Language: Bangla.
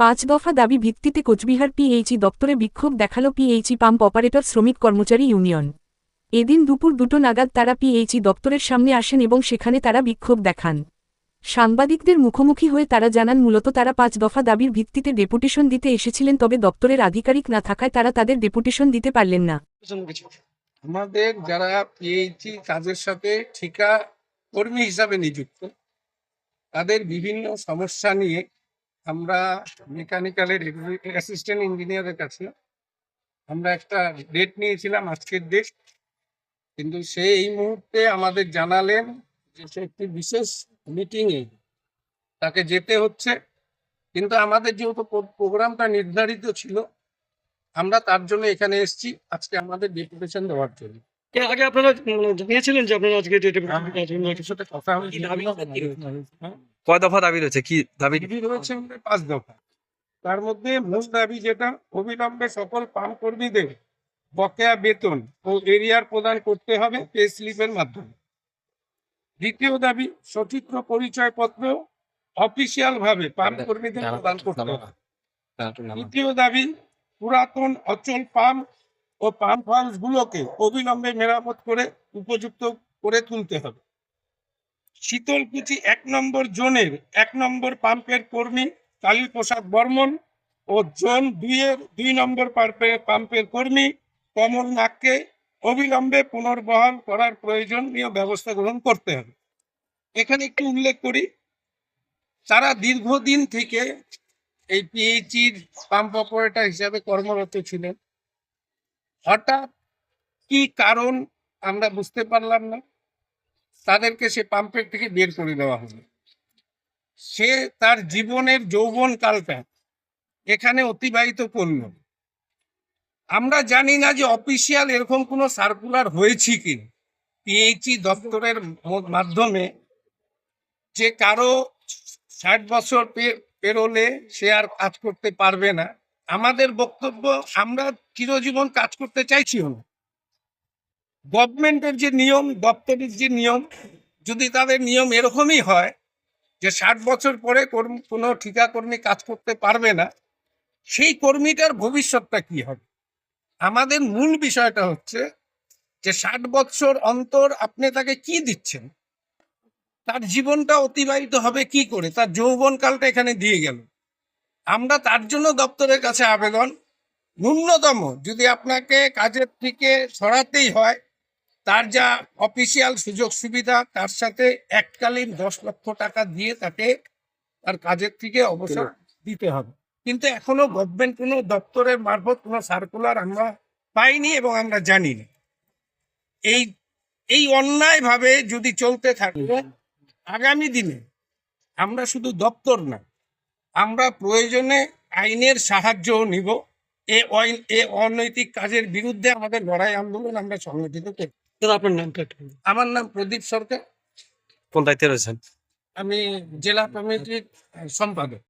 পাঁচ দফা দাবি ভিত্তিতে কোচবিহার পিএইচই দপ্তরে বিক্ষোভ দেখাল পিএইচই পাম্প অপারেটর শ্রমিক কর্মচারী ইউনিয়ন। এদিন দুপুর দুটো নাগাদ তারা পিএইচই দপ্তরের সামনে আসেন এবং সেখানে তারা বিক্ষোভ দেখান। সাংবাদিকদের মুখোমুখি হয়ে তারা জানান, মূলত তারা পাঁচ দফা দাবির ভিত্তিতে ডেপুটেশন দিতে এসেছিলেন, তবে দপ্তরের আধিকারিক না থাকায় তারা তাদের ডেপুটেশন দিতে পারলেন না। আমাদের যারা পিএইচি কাজের সাথে ঠিকা কর্মী হিসাবে নিযুক্ত, তাদের বিভিন্ন সমস্যা নিয়ে আমরা মেকানিক্যালের অ্যাসিস্ট্যান্ট ইঞ্জিনিয়ারের কাছে আমরা একটা ডেট নিয়েছিলাম আজকের ডেট কিন্তু সে এই মুহূর্তে আমাদের জানালেন যে সে একটি বিশেষ মিটিংয়ে তাকে যেতে হচ্ছে কিন্তু আমাদের যেহেতু প্রোগ্রামটা নির্ধারিত ছিল আমরা তার জন্য এখানে এসেছি আজকে আমাদের ডেপুটেশন দেওয়ার জন্য আগে আপনারা মানে জানিয়েছিলেন যে আপনারা আজকে যে কথা হয়েছে হ্যাঁ? কয় দফা দাবি রয়েছে? কি দাবি? রয়েছে পাঁচ দফা। তার মধ্যে মূল দাবি যেটা অবিলম্বে সকল পাম্প কর্মীদের বকেয়া বেতন ও এরিয়ার প্রদান করতে হবে পে স্লিপের মাধ্যমে। দ্বিতীয় দাবি সচিত্র পরিচয়পত্র অফিসিয়াল ভাবে পাম্প কর্মীদের প্রদান করতে হবে। তৃতীয় দাবি পুরাতন অচল পাম্প ও পাম্প হাউস গুলোকে অবিলম্বে মেরামত করে উপযুক্ত করে তুলতে হবে। শীতলকুচি এক নম্বর জোনের, এক নম্বর পাম্পের কর্মী কালী প্রসাদ বর্মন ও জোন দুইয়ের দুই নম্বর পাম্পের কর্মী কমল নাগকে অবিলম্বে পুনর্বহাল করার প্রয়োজনীয় ব্যবস্থা গ্রহণ করতে হবে। এখানে একটু উল্লেখ করি তারা দীর্ঘদিন থেকে এই পিএইচির পাম্প অপারেটর হিসাবে কর্মরত ছিলেন। হঠাৎ কি কারণ আমরা বুঝতে পারলাম না। তাদেরকে সে পাম্পের থেকে বের করে দেওয়া হলো। সে তার জীবনের যৌবন কালটা এখানে অতিবাহিত করল। আমরা জানি না যে অফিসিয়াল এরকম কোনো সার্কুলার হয়েছে কি পিএইচই দপ্তরের মাধ্যমে যে কারও ষাট বছর পেরোলে সে আর কাজ করতে পারবে না। আমাদের বক্তব্য, আমরা চিরজীবন কাজ করতে চাইছিও না। গভর্নমেন্টের যে নিয়ম, দপ্তরের যে নিয়ম, যদি তাদের নিয়ম এরকমই হয় যে ষাট বছর পরে কোনো ঠিকা কর্মী কাজ করতে পারবে না, সেই কর্মীটার ভবিষ্যৎটা কি হবে? আমাদের মূল বিষয়টা হচ্ছে যে ষাট বছর অন্তর আপনি তাকে কি দিচ্ছেন? তার জীবনটা অতিবাহিত হবে কি করে? তার যৌবনকালটা এখানে দিয়ে গেল। আমরা তার জন্য দপ্তরের কাছে আবেদন। ন্যূনতম যদি আপনাকে কাজের থেকে সরাতেই হয় তার যা অফিসিয়াল সুযোগ সুবিধা তার সাথে এককালীন দশ লক্ষ টাকা দিয়ে তাকে তার কাজের থেকে অবসর দিতে হবে। কিন্তু এখনও গভর্নমেন্ট কোনো দপ্তরের মারফত কোনো সার্কুলার আমরা পাইনি এবং আমরা জানি না এই এই অন্যায়ভাবে যদি চলতে থাকে আগামী দিনে আমরা শুধু দপ্তর না আমরা প্রয়োজনে আইনের সাহায্যও নিব। এ অনৈতিক কাজের বিরুদ্ধে আমাদের লড়াই আন্দোলন আমরা সংগঠিত করি দাদা আপনার নামটা আমার নাম প্রদীপ সরকার। কোন দায়িত্বে রয়েছেন? আমি জেলা কমিটির সম্পাদক।